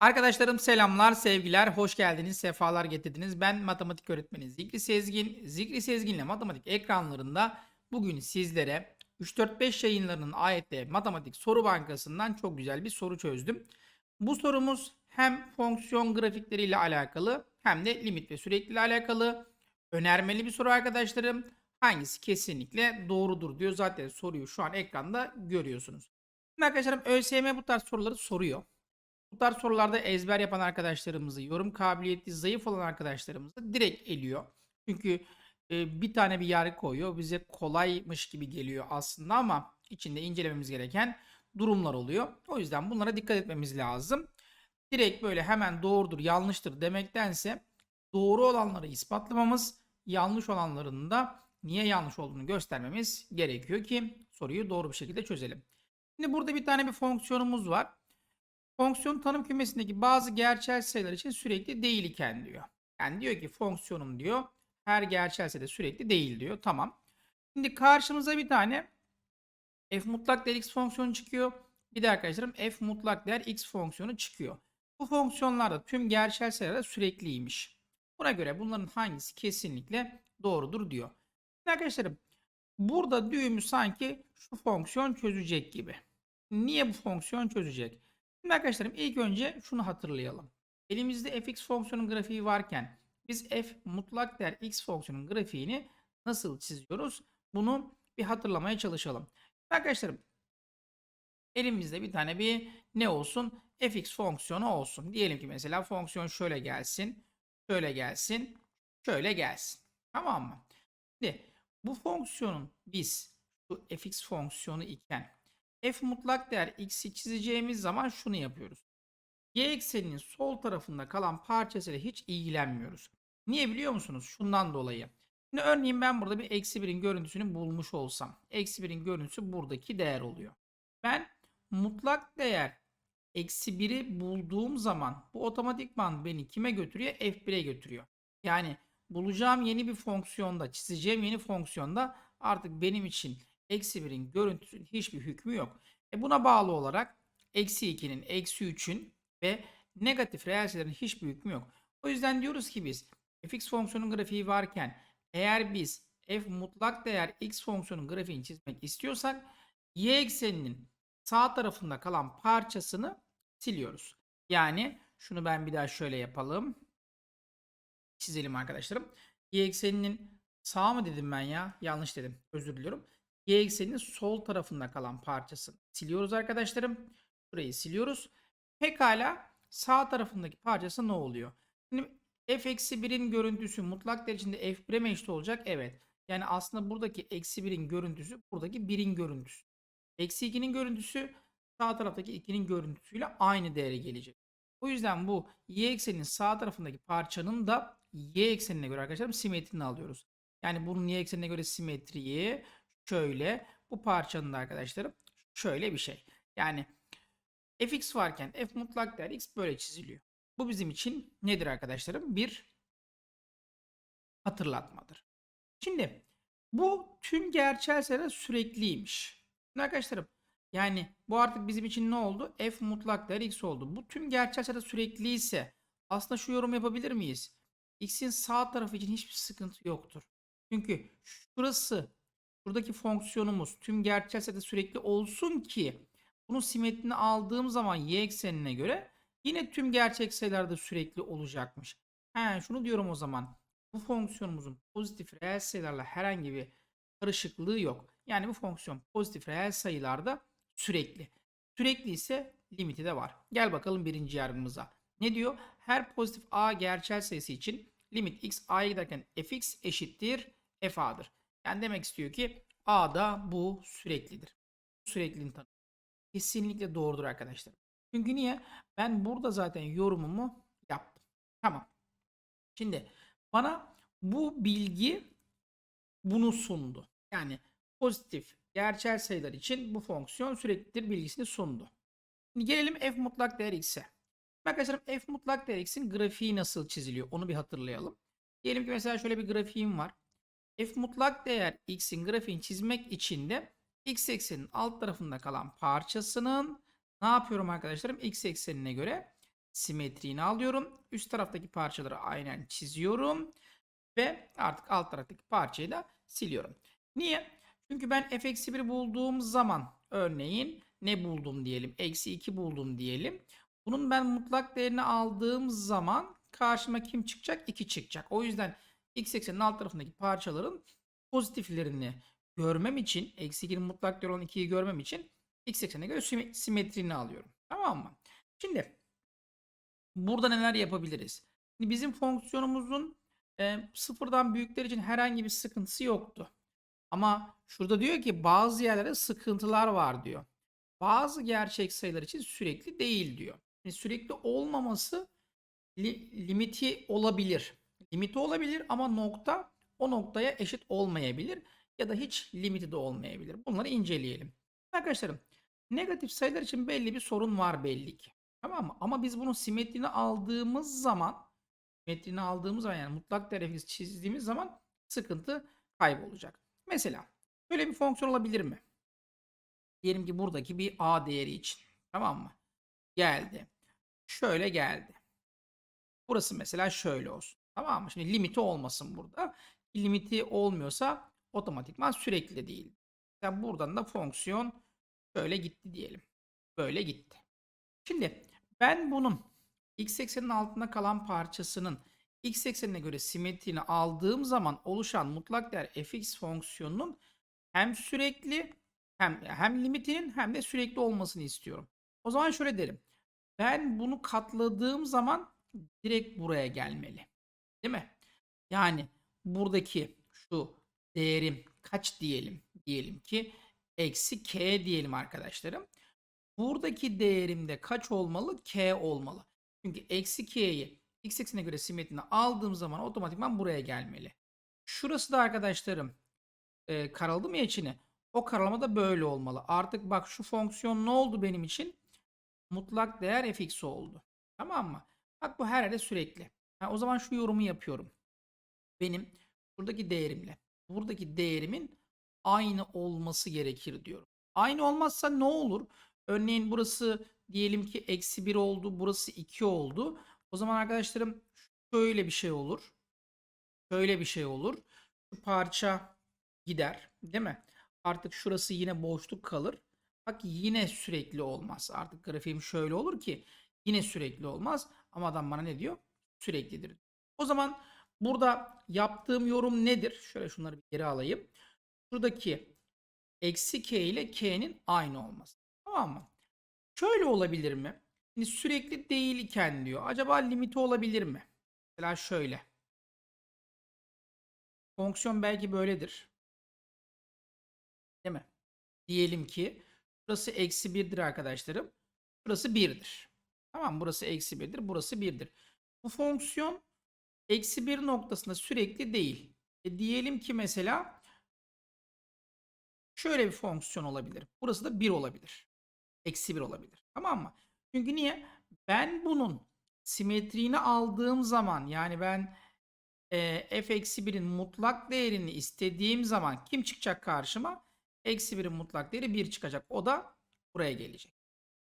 Arkadaşlarım selamlar, sevgiler, hoş geldiniz, sefalar getirdiniz. Ben matematik öğretmeni Zikri Sezgin. Zikri Sezgin'le matematik ekranlarında bugün sizlere 3-4-5 yayınlarının AYT Matematik Soru Bankası'ndan çok güzel bir soru çözdüm. Bu sorumuz hem fonksiyon grafikleriyle alakalı hem de limit ve sürekli ile alakalı. Önermeli bir soru arkadaşlarım. Hangisi kesinlikle doğrudur diyor. Zaten soruyu şu an ekranda görüyorsunuz. Şimdi arkadaşlarım ÖSYM bu tarz soruları soruyor. Bu tarz sorularda ezber yapan arkadaşlarımızı, yorum kabiliyeti zayıf olan arkadaşlarımızı direkt eliyor. Çünkü e, bir tane bir yargı koyuyor. Bize kolaymış gibi geliyor aslında ama içinde incelememiz gereken durumlar oluyor. O yüzden bunlara dikkat etmemiz lazım. Direkt böyle hemen doğrudur, yanlıştır demektense doğru olanları ispatlamamız, yanlış olanların da niye yanlış olduğunu göstermemiz gerekiyor ki soruyu doğru bir şekilde çözelim. Şimdi burada bir tane bir fonksiyonumuz var. Fonksiyon tanım kümesindeki bazı gerçel sayılar için sürekli değil iken diyor. Yani diyor ki fonksiyonum diyor her gerçel sayıda sürekli değil diyor. Tamam. Şimdi karşımıza bir tane f mutlak değer x fonksiyonu çıkıyor. Bir de arkadaşlarım f mutlak değer x fonksiyonu çıkıyor. Bu fonksiyonlarda tüm gerçel sayılar sürekliymiş. Buna göre bunların hangisi kesinlikle doğrudur diyor. Şimdi arkadaşlarım burada düğümü sanki şu fonksiyon çözecek gibi. Niye bu fonksiyon çözecek? Şimdi arkadaşlarım ilk önce şunu hatırlayalım. Elimizde fx fonksiyonun grafiği varken biz f mutlak değer x fonksiyonun grafiğini nasıl çiziyoruz? Bunu bir hatırlamaya çalışalım. Arkadaşlarım elimizde bir tane bir ne olsun? fx fonksiyonu olsun. Diyelim ki mesela fonksiyon şöyle gelsin, şöyle gelsin, şöyle gelsin. Tamam mı? Şimdi bu fonksiyonun biz şu fx fonksiyonu iken f mutlak değer x'i çizeceğimiz zaman şunu yapıyoruz. Y ekseninin sol tarafında kalan parçasıyla hiç ilgilenmiyoruz. Niye biliyor musunuz? Şundan dolayı. Şimdi örneğin ben burada bir eksi birin görüntüsünü bulmuş olsam. Eksi birin görüntüsü buradaki değer oluyor. Ben mutlak değer eksi biri bulduğum zaman bu otomatikman beni kime götürüyor? F1'e götürüyor. Yani bulacağım yeni bir fonksiyonda, çizeceğim yeni fonksiyonda artık benim için eksi 1'in görüntüsünün hiçbir hükmü yok. E buna bağlı olarak eksi 2'nin, eksi 3'ün ve negatif reel sayıların hiçbir hükmü yok. O yüzden diyoruz ki biz fx fonksiyonun grafiği varken eğer biz f mutlak değer x fonksiyonun grafiğini çizmek istiyorsak y ekseninin sağ tarafında kalan parçasını siliyoruz. Yani şunu ben bir daha şöyle yapalım. Çizelim arkadaşlarım. Y ekseninin sağ mı dedim ben ya? Yanlış dedim. Özür diliyorum y ekseninin sol tarafında kalan parçasını siliyoruz arkadaşlarım. Burayı siliyoruz. Pekala sağ tarafındaki parçası ne oluyor? Şimdi f eksi 1'in görüntüsü mutlak değer içinde f1'e mi eşit olacak? Evet. Yani aslında buradaki eksi 1'in görüntüsü buradaki 1'in görüntüsü. Eksi 2'nin görüntüsü sağ taraftaki 2'nin görüntüsüyle aynı değere gelecek. O yüzden bu y ekseninin sağ tarafındaki parçanın da y eksenine göre arkadaşlarım simetrini alıyoruz. Yani bunun y eksenine göre simetriyi şöyle bu parçanın da arkadaşlarım şöyle bir şey. Yani fx varken f mutlak değer x böyle çiziliyor. Bu bizim için nedir arkadaşlarım? Bir hatırlatmadır. Şimdi bu tüm gerçel sayılar sürekliymiş. Şimdi arkadaşlarım yani bu artık bizim için ne oldu? F mutlak değer x oldu. Bu tüm gerçel sayılar sürekli ise aslında şu yorum yapabilir miyiz? X'in sağ tarafı için hiçbir sıkıntı yoktur. Çünkü şurası Buradaki fonksiyonumuz tüm gerçel sayıda sürekli olsun ki bunun simetrini aldığım zaman y eksenine göre yine tüm gerçek sayılarda sürekli olacakmış. He, şunu diyorum o zaman. Bu fonksiyonumuzun pozitif reel sayılarla herhangi bir karışıklığı yok. Yani bu fonksiyon pozitif reel sayılarda sürekli. Sürekli ise limiti de var. Gel bakalım birinci yargımıza. Ne diyor? Her pozitif a gerçel sayısı için limit x a'ya giderken fx eşittir f a'dır. Yani demek istiyor ki A'da bu süreklidir. Sürekliliğin tanımı. Kesinlikle doğrudur arkadaşlar. Çünkü niye? Ben burada zaten yorumumu yaptım. Tamam. Şimdi bana bu bilgi bunu sundu. Yani pozitif gerçel sayılar için bu fonksiyon süreklidir bilgisini sundu. Şimdi gelelim f mutlak değer x'e. Arkadaşlar f mutlak değer x'in grafiği nasıl çiziliyor onu bir hatırlayalım. Diyelim ki mesela şöyle bir grafiğim var f mutlak değer x'in grafiğini çizmek için de x eksenin alt tarafında kalan parçasının ne yapıyorum arkadaşlarım? x eksenine göre simetriğini alıyorum. Üst taraftaki parçaları aynen çiziyorum. Ve artık alt taraftaki parçayı da siliyorum. Niye? Çünkü ben f-1 bulduğum zaman örneğin ne buldum diyelim? Eksi 2 buldum diyelim. Bunun ben mutlak değerini aldığım zaman karşıma kim çıkacak? 2 çıkacak. O yüzden x eksenin alt tarafındaki parçaların pozitiflerini görmem için eksi 2'nin mutlak değeri olan 2'yi görmem için x eksenine göre simet- simetriğini alıyorum. Tamam mı? Şimdi burada neler yapabiliriz? Şimdi bizim fonksiyonumuzun e, sıfırdan büyükler için herhangi bir sıkıntısı yoktu. Ama şurada diyor ki bazı yerlerde sıkıntılar var diyor. Bazı gerçek sayılar için sürekli değil diyor. Yani sürekli olmaması li- limiti olabilir. Limiti olabilir ama nokta o noktaya eşit olmayabilir ya da hiç limiti de olmayabilir. Bunları inceleyelim. Arkadaşlarım negatif sayılar için belli bir sorun var belli ki. Tamam mı? Ama biz bunun simetrini aldığımız zaman simetrini aldığımız zaman yani mutlak değer çizdiğimiz zaman sıkıntı kaybolacak. Mesela böyle bir fonksiyon olabilir mi? Diyelim ki buradaki bir a değeri için. Tamam mı? Geldi. Şöyle geldi. Burası mesela şöyle olsun. Tamam mı? Şimdi limiti olmasın burada. Limiti olmuyorsa otomatikman sürekli de değil. Yani buradan da fonksiyon şöyle gitti diyelim. Böyle gitti. Şimdi ben bunun x eksenin altında kalan parçasının x eksenine göre simetriğini aldığım zaman oluşan mutlak değer fx fonksiyonunun hem sürekli hem hem limitinin hem de sürekli olmasını istiyorum. O zaman şöyle derim. Ben bunu katladığım zaman direkt buraya gelmeli. Değil mi? Yani buradaki şu değerim kaç diyelim? Diyelim ki eksi k diyelim arkadaşlarım. Buradaki değerimde kaç olmalı? K olmalı. Çünkü eksi k'yi x eksenine göre simetrini aldığım zaman otomatikman buraya gelmeli. Şurası da arkadaşlarım e, karaladı mı içine? O karalama da böyle olmalı. Artık bak şu fonksiyon ne oldu benim için? Mutlak değer fx oldu. Tamam mı? Bak bu her yerde sürekli. Ha, o zaman şu yorumu yapıyorum. Benim buradaki değerimle buradaki değerimin aynı olması gerekir diyorum. Aynı olmazsa ne olur? Örneğin burası diyelim ki eksi 1 oldu. Burası 2 oldu. O zaman arkadaşlarım şöyle bir şey olur. Şöyle bir şey olur. Şu parça gider. Değil mi? Artık şurası yine boşluk kalır. Bak yine sürekli olmaz. Artık grafiğim şöyle olur ki yine sürekli olmaz. Ama adam bana ne diyor? Süreklidir. O zaman burada yaptığım yorum nedir? Şöyle şunları bir geri alayım. Şuradaki eksi k ile k'nin aynı olması. Tamam mı? Şöyle olabilir mi? Şimdi sürekli değilken diyor. Acaba limiti olabilir mi? Mesela şöyle. Fonksiyon belki böyledir. Değil mi? Diyelim ki burası eksi 1'dir arkadaşlarım. Burası 1'dir. Tamam burası eksi 1'dir. Burası 1'dir. Bu fonksiyon eksi 1 noktasında sürekli değil. E diyelim ki mesela şöyle bir fonksiyon olabilir. Burası da 1 olabilir. Eksi 1 olabilir. Tamam mı? Çünkü niye? Ben bunun simetriğini aldığım zaman yani ben e, f eksi 1'in mutlak değerini istediğim zaman kim çıkacak karşıma? Eksi 1'in mutlak değeri 1 çıkacak. O da buraya gelecek.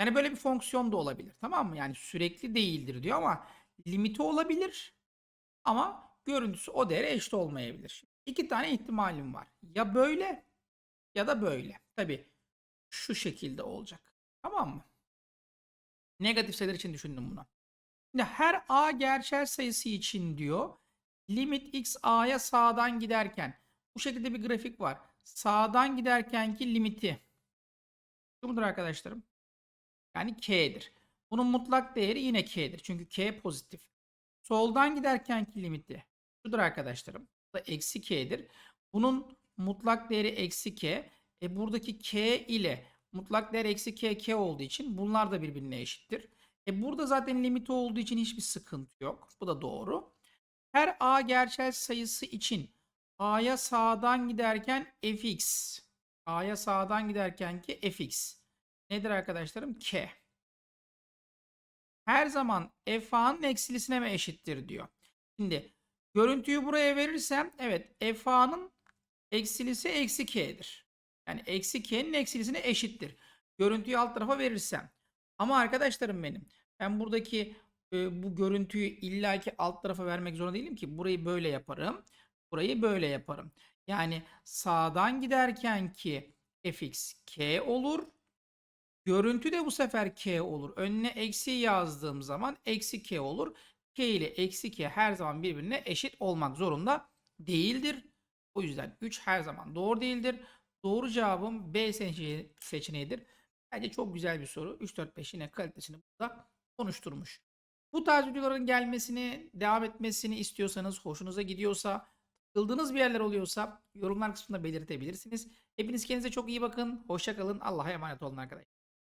Yani böyle bir fonksiyon da olabilir. Tamam mı? Yani sürekli değildir diyor ama limiti olabilir. Ama görüntüsü o değere eşit olmayabilir. İki tane ihtimalim var. Ya böyle ya da böyle. Tabi şu şekilde olacak. Tamam mı? Negatif sayılar için düşündüm bunu. Şimdi her a gerçel sayısı için diyor limit x a'ya sağdan giderken bu şekilde bir grafik var. Sağdan giderkenki limiti şu mudur arkadaşlarım? Yani k'dir. Bunun mutlak değeri yine k'dir. Çünkü k pozitif. Soldan giderkenki limiti şudur arkadaşlarım. Bu da eksi k'dir. Bunun mutlak değeri eksi k. E buradaki k ile mutlak değer eksi k k olduğu için bunlar da birbirine eşittir. E burada zaten limiti olduğu için hiçbir sıkıntı yok. Bu da doğru. Her a gerçel sayısı için a'ya sağdan giderken fx a'ya sağdan giderken ki fx nedir arkadaşlarım? k. Her zaman f eksilisine mi eşittir diyor. Şimdi görüntüyü buraya verirsem evet f eksilisi eksi k'dir. Yani eksi k'nin eksilisine eşittir. Görüntüyü alt tarafa verirsem. Ama arkadaşlarım benim ben buradaki e, bu görüntüyü illaki alt tarafa vermek zorunda değilim ki. Burayı böyle yaparım. Burayı böyle yaparım. Yani sağdan giderken ki fx k olur. Görüntü de bu sefer k olur. Önüne eksi yazdığım zaman eksi k olur. K ile eksi k her zaman birbirine eşit olmak zorunda değildir. O yüzden 3 her zaman doğru değildir. Doğru cevabım B seçeneği- seçeneğidir. Bence çok güzel bir soru. 3, 4, 5 yine kalitesini burada konuşturmuş. Bu tarz videoların gelmesini, devam etmesini istiyorsanız, hoşunuza gidiyorsa, Sıkıldığınız bir yerler oluyorsa yorumlar kısmında belirtebilirsiniz. Hepiniz kendinize çok iyi bakın. Hoşça kalın. Allah'a emanet olun arkadaşlar.